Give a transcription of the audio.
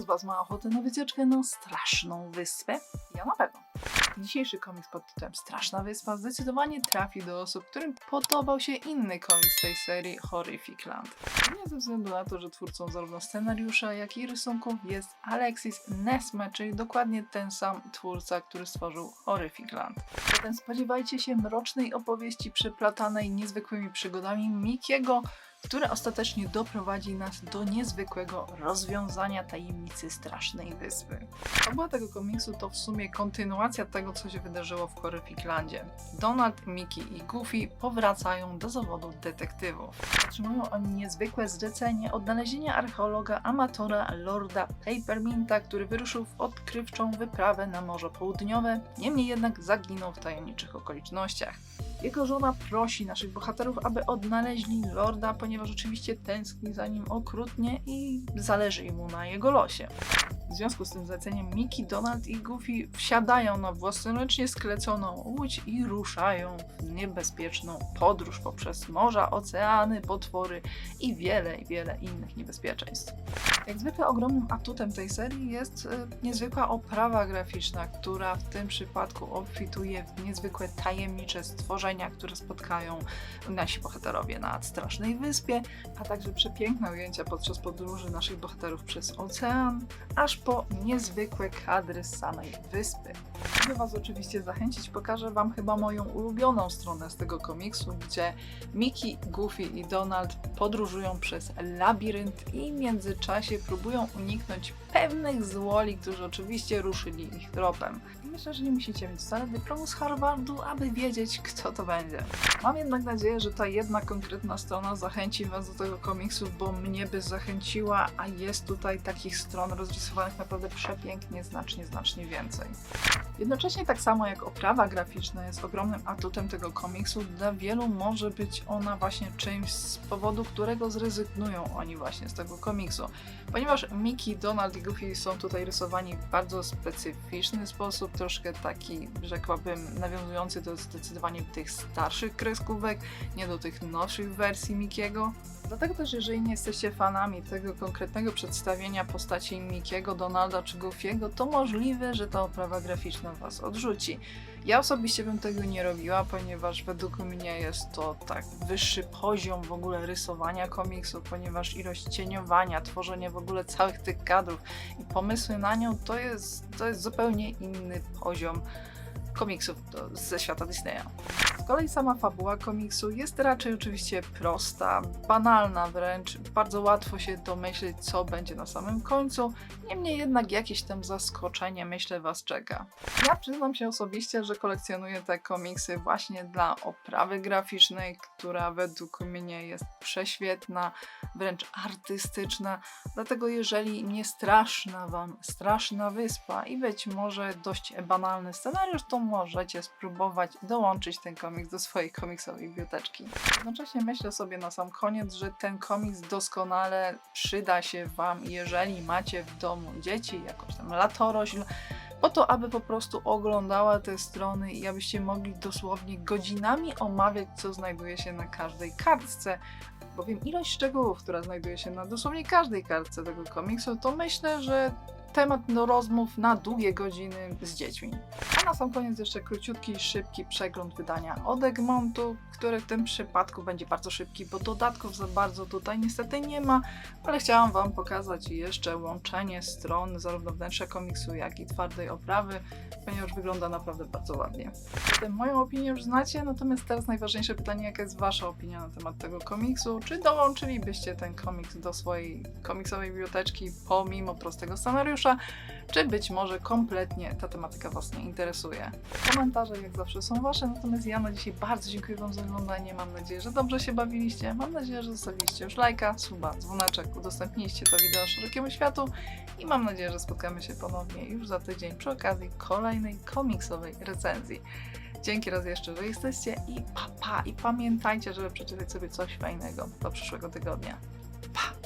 z Was ma ochotę na wycieczkę na straszną wyspę? Ja na pewno. Dzisiejszy komiks pod tytułem Straszna Wyspa zdecydowanie trafi do osób, którym podobał się inny komiks tej serii Horrific Land. Nie ze względu na to, że twórcą zarówno scenariusza, jak i rysunków jest Alexis Nesme, czyli dokładnie ten sam twórca, który stworzył Horrific Land. Zatem spodziewajcie się mrocznej opowieści przeplatanej niezwykłymi przygodami Mikiego, które ostatecznie doprowadzi nas do niezwykłego rozwiązania tajemnicy Strasznej Wyspy. Fabuła tego komiksu to w sumie kontynuacja tego, co się wydarzyło w Horrificlandzie. Donald, Mickey i Goofy powracają do zawodu detektywów. Otrzymują oni niezwykłe zlecenie odnalezienia archeologa amatora Lorda Paperminta, który wyruszył w odkrywczą wyprawę na Morze Południowe, niemniej jednak zaginął w tajemniczych okolicznościach. Jego żona prosi naszych bohaterów, aby odnaleźli Lorda, ponieważ oczywiście tęskni za nim okrutnie i zależy mu na jego losie. W związku z tym zleceniem Mickey, Donald i Goofy wsiadają na własnoręcznie skleconą łódź i ruszają w niebezpieczną podróż poprzez morza, oceany, potwory i wiele, wiele innych niebezpieczeństw. Jak zwykle ogromnym atutem tej serii jest e, niezwykła oprawa graficzna, która w tym przypadku obfituje w niezwykłe tajemnicze stworzenia, które spotkają nasi bohaterowie na strasznej wyspie, a także przepiękne ujęcia podczas podróży naszych bohaterów przez ocean, aż po niezwykłe kadry z samej wyspy. Żeby Was oczywiście zachęcić, pokażę Wam chyba moją ulubioną stronę z tego komiksu, gdzie Mickey, Goofy i Donald podróżują przez labirynt i w międzyczasie próbują uniknąć pewnych złoli, którzy oczywiście ruszyli ich tropem. Myślę, że nie musicie mieć wcale dyplomu z Harvardu, aby wiedzieć, kto to będzie. Mam jednak nadzieję, że ta jedna konkretna strona zachęci Was do tego komiksu, bo mnie by zachęciła, a jest tutaj takich stron rozrysowanych naprawdę przepięknie, znacznie, znacznie więcej. Jednocześnie tak samo jak oprawa graficzna jest ogromnym atutem tego komiksu, dla wielu może być ona właśnie czymś z powodu którego zrezygnują oni właśnie z tego komiksu. Ponieważ Mickey, Donald i Goofy są tutaj rysowani w bardzo specyficzny sposób, troszkę taki, rzekłabym, nawiązujący do zdecydowanie tych starszych kreskówek, nie do tych nowszych wersji Mickiego. Dlatego też, jeżeli nie jesteście fanami tego konkretnego przedstawienia postaci Mickiego, Donalda czy Goofiego, to możliwe, że ta oprawa graficzna Was odrzuci. Ja osobiście bym tego nie robiła, ponieważ według mnie jest to tak wyższy poziom w ogóle rysowania komiksu, ponieważ ilość cieniowania, tworzenie w ogóle całych tych kadrów i pomysły na nią to jest, to jest zupełnie inny poziom komiksów ze świata Disneya. Kolei sama fabuła komiksu jest raczej oczywiście prosta, banalna wręcz, bardzo łatwo się domyśleć, co będzie na samym końcu, niemniej jednak jakieś tam zaskoczenie myślę Was czeka. Ja przyznam się osobiście, że kolekcjonuję te komiksy właśnie dla oprawy graficznej, która według mnie jest prześwietna, wręcz artystyczna, dlatego jeżeli nie straszna Wam straszna wyspa i być może dość banalny scenariusz, to możecie spróbować dołączyć ten komiks do swojej komiksowej biblioteczki. Jednocześnie myślę sobie na sam koniec, że ten komiks doskonale przyda się Wam, jeżeli macie w domu dzieci, jakąś tam latorośl, po to, aby po prostu oglądała te strony i abyście mogli dosłownie godzinami omawiać, co znajduje się na każdej kartce. Bowiem ilość szczegółów, która znajduje się na dosłownie każdej kartce tego komiksu, to myślę, że temat do rozmów na długie godziny z dziećmi. A na sam koniec jeszcze króciutki, szybki przegląd wydania od Egmontu, który w tym przypadku będzie bardzo szybki, bo dodatków za bardzo tutaj niestety nie ma, ale chciałam Wam pokazać jeszcze łączenie stron, zarówno wnętrza komiksu, jak i twardej oprawy, ponieważ wygląda naprawdę bardzo ładnie. Zatem moją opinię już znacie, natomiast teraz najważniejsze pytanie, jaka jest Wasza opinia na temat tego komiksu? Czy dołączylibyście ten komiks do swojej komiksowej biblioteczki pomimo prostego scenariusza, czy być może kompletnie ta tematyka Was nie interesuje? Komentarze jak zawsze są Wasze, natomiast ja na dzisiaj bardzo dziękuję Wam za oglądanie, mam nadzieję, że dobrze się bawiliście, mam nadzieję, że zostawiliście już lajka, suba, dzwoneczek, udostępniliście to wideo szerokiemu światu i mam nadzieję, że spotkamy się ponownie już za tydzień przy okazji kolejnej komiksowej recenzji. Dzięki raz jeszcze, że jesteście i pa, pa! I pamiętajcie, żeby przeczytać sobie coś fajnego do przyszłego tygodnia. Pa!